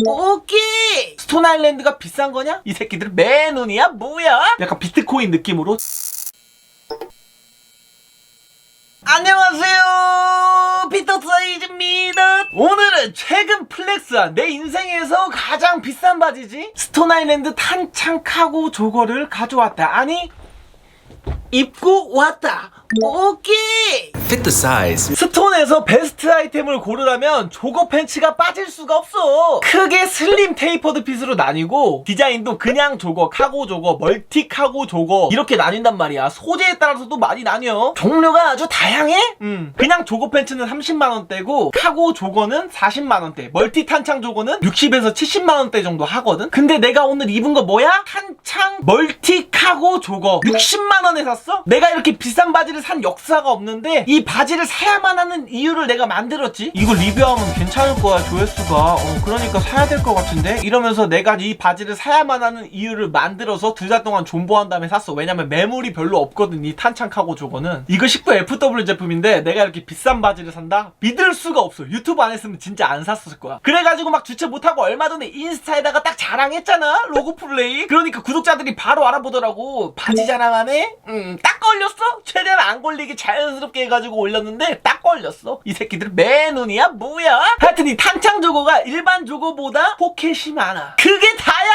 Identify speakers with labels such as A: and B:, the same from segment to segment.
A: 오케이! 스톤 아일랜드가 비싼 거냐? 이 새끼들 매눈이야 뭐야? 약간 비트코인 느낌으로. 안녕하세요. 피터 사이즈입니다. 오늘은 최근 플렉스한 내 인생에서 가장 비싼 바지지? 스톤 아일랜드 탄창 카고 조거를 가져왔다. 아니 입고 왔다 오케이
B: Fit the size.
A: 스톤에서 베스트 아이템을 고르라면 조거 팬츠가 빠질 수가 없어. 크게 슬림 테이퍼드 핏으로 나뉘고 디자인도 그냥 조거, 카고 조거, 멀티 카고 조거 이렇게 나뉜단 말이야. 소재에 따라서도 많이 나뉘어. 종류가 아주 다양해. 음. 그냥 조거 팬츠는 30만 원대고 카고 조거는 40만 원대, 멀티 탄창 조거는 60에서 70만 원대 정도 하거든. 근데 내가 오늘 입은 거 뭐야? 탄창 멀티 카고 조거 60만 원에 샀어? 내가 이렇게 비싼 바지를 산 역사가 없는데 이 바지를 사야만 하는 이유를 내가 만들었지. 이거 리뷰하면 괜찮을 거야 조회수가. 어, 그러니까 사야 될 것 같은데 이러면서 내가 이 바지를 사야만 하는 이유를 만들어서 두 달 동안 존버한 다음에 샀어. 왜냐면 매물이 별로 없거든 이 탄창 카고 조거는. 이거 19 FW 제품인데 내가 이렇게 비싼 바지를 산다? 믿을 수가 없어. 유튜브 안 했으면 진짜 안 샀을 거야. 그래가지고 막 주체 못하고 얼마 전에 인스타에다가 딱 자랑했잖아. 로고 플레이. 그러니까 구독자들이 바로 알아보더라고. 바지 자랑하네? 음, 딱 걸렸어. 최대한 안 걸리게 자연스럽게 해가지고 올렸는데 딱 걸렸어. 이 새끼들 매눈이야 뭐야? 하여튼 이 탄창 조거가 일반 조거보다 포켓이 많아. 그게 다야.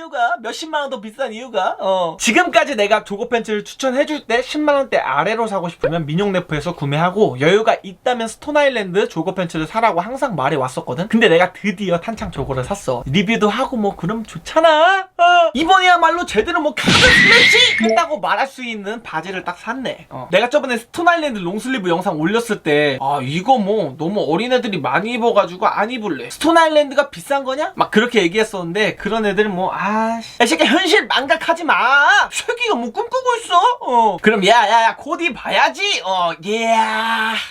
A: 이유가 몇십만 원 더 비싼 이유가 어. 지금까지 내가 조거 팬츠를 추천해줄 때 10만 원대 아래로 사고 싶으면 민용래프에서 구매하고 여유가 있다면 스톤 아일랜드 조거 팬츠를 사라고 항상 말해 왔었거든. 근데 내가 드디어 탄창 조거를 샀어. 리뷰도 하고 뭐 그럼 좋잖아. 어. 이번이야말로 제대로 뭐 카드 슬래시 했다고 말할 수 있는 바지를 딱 샀네. 어. 내가 저번에 스톤 아일랜드 롱슬리브 영상 올렸을 때 아 이거 뭐 너무 어린애들이 많이 입어가지고 안 입을래. 스톤 아일랜드가 비싼 거냐? 막 그렇게 얘기했었는데 그런 애들은 뭐아 씨. 야, 이 새끼 현실 망각하지 마. 새끼가 뭐 꿈꾸고 있어. 어. 그럼 야야야 코디 봐야지. 어예.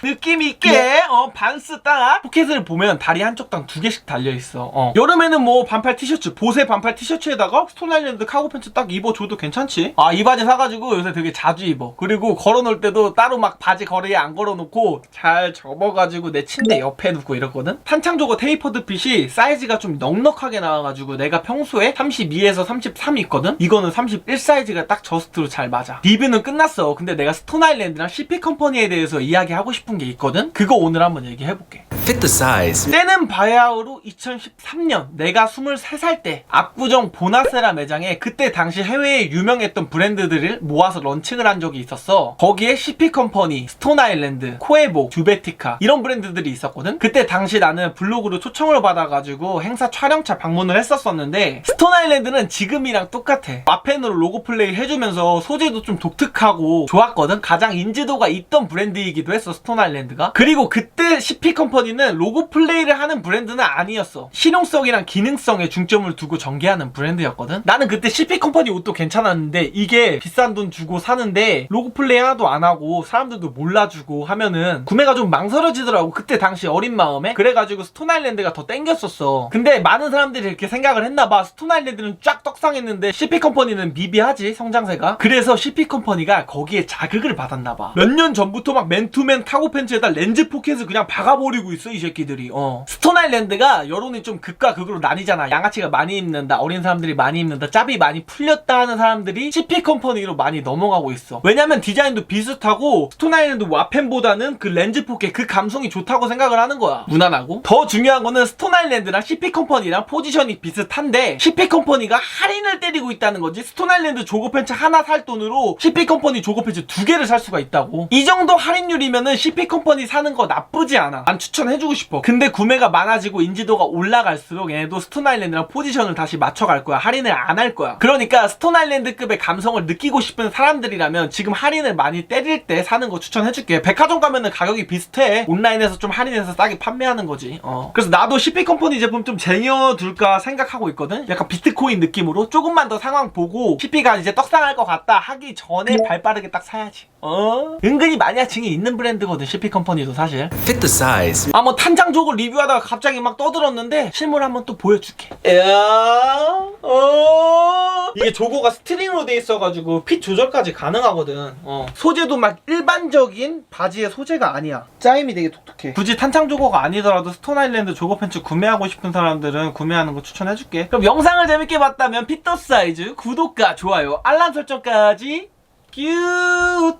A: 느낌 있게 어 반스 딱 포켓을 보면 다리 한쪽 당 두 개씩 달려 있어. 어. 여름에는 뭐 반팔 티셔츠 보세 반팔 티셔츠에다가 스톤 아일랜드 카고 팬츠 딱 입어줘도 괜찮지? 아 이 바지 사가지고 요새 되게 자주 입어. 그리고 걸어놓을 때도 따로 막 바지 거리에 안 걸어놓고 잘 접어가지고 내 침대 옆에 두고 이러거든? 탄창 조거 테이퍼드 핏이 사이즈가 좀 넉넉하게 나와가지고 내가 평소에 32 에서 33 있거든? 이거는 31 사이즈가 딱 저스트로 잘 맞아. 리뷰는 끝났어. 근데 내가 스톤 아일랜드랑 CP 컴퍼니에 대해서 이야기하고 싶은 게 있거든? 그거 오늘 한번 얘기해볼게
B: Fit the size.
A: 때는 바야흐로 2013년. 내가 23살 때 압구정 보나세라 매장에 그때 당시 해외에 유명했던 브랜드들을 모아서 런칭을 한 적이 있었어. 거기에 CP 컴퍼니, 스톤 아일랜드, 코에보, 듀베티카 이런 브랜드들이 있었거든. 그때 당시 나는 블로그로 초청을 받아가지고 행사 촬영차 방문을 했었었는데 스톤 아일랜드는 지금이랑 똑같아. 와펜으로 로고 플레이 해주면서 소재도 좀 독특하고 좋았거든. 가장 인지도가 있던 브랜드이기도 했어 스톤 아일랜드가. 그리고 그때 CP 컴퍼니는 로고 플레이를 하는 브랜드는 아니었어. 실용성이랑 기능성에 중점을 두고 전개하는 브랜드였거든. 나는 그때 CP 컴퍼니 옷도 괜찮았는데 이게 비싼 돈 주고 사는데 로고 플레이 하나도 안 하고 사람들도 몰라주고 하면은 구매가 좀 망설여지더라고 그때 당시 어린 마음에. 그래가지고 스톤 아일랜드가 더 땡겼었어. 근데 많은 사람들이 이렇게 생각을 했나봐. 스톤 아일랜드는 쫙 떡상했는데 CP 컴퍼니는 미비하지 성장세가? 그래서 CP 컴퍼니가 거기에 자극을 받았나봐. 몇 년 전부터 막 맨투맨 카고 팬츠에다 렌즈 포켓을 그냥 박아버리고 있어 이 새끼들이. 어. 스톤 아일랜드가 여론이 좀 극과 극으로 나뉘잖아. 양아치가 많이 입는다 어린 사람들이 많이 입는다 짭이 많이 풀렸다 하는 사람들이 CP 컴퍼니로 많이 넘어가고 있어. 왜냐면 디자인도 비슷하고 스톤 아일랜드 와펜보다는 그 렌즈 포켓 그 감성이 좋다고 생각을 하는 거야. 무난하고. 더 중요한 거는 스톤 아일랜드랑 CP 컴퍼니랑 포지션이 비슷한데 CP 컴퍼니가 할인을 때리고 있다는 거지. 스톤 아일랜드 조거 팬츠 하나 살 돈으로 CP 컴퍼니 조거 팬츠 두 개를 살 수가 있다고. 이 정도 할인율이면은 CP 컴퍼니 사는 거 나쁘지 않아. 난 추천해 주고 싶어. 근데 구매가 많아지고 인지도가 올라갈수록 얘네도 스톤 아일랜드랑 포지션을 다시 맞춰갈 거야. 할인을 안 할 거야. 그러니까 스톤 아일랜드급의 감성을 느끼고 싶은 사람들이라면 지금 할인을 많이 때릴 때 사는 거 추천해줄게. 백화점 가면은 가격이 비슷해. 온라인에서 좀 할인해서 싸게 판매하는 거지. 어. 그래서 나도 CP 컴퍼니 제품 좀 쟁여둘까 생각하고 있거든. 약간 비트코인 느낌으로 조금만 더 상황 보고 CP가 이제 떡상할 것 같다 하기 전에 발 빠르게 딱 사야지. 어? 은근히 마니아층이 있는 브랜드거든 CP 컴퍼니도 사실.
B: Fit the size.
A: 한번 탄장 조거 리뷰하다가 갑자기 막 떠들었는데 실물 한번 또 보여줄게. 야, 어. 이게 조거가 스트링으로 돼 있어가지고 핏 조절까지 가능하거든. 어. 소재도 막 일반적인 바지의 소재가 아니야. 짜임이 되게 독특해. 굳이 탄창 조거가 아니더라도 스톤 아일랜드 조거 팬츠 구매하고 싶은 사람들은 구매하는 거 추천해줄게. 그럼 영상을 재밌게 봤다면 핏더 사이즈 구독과 좋아요, 알람 설정까지 큐.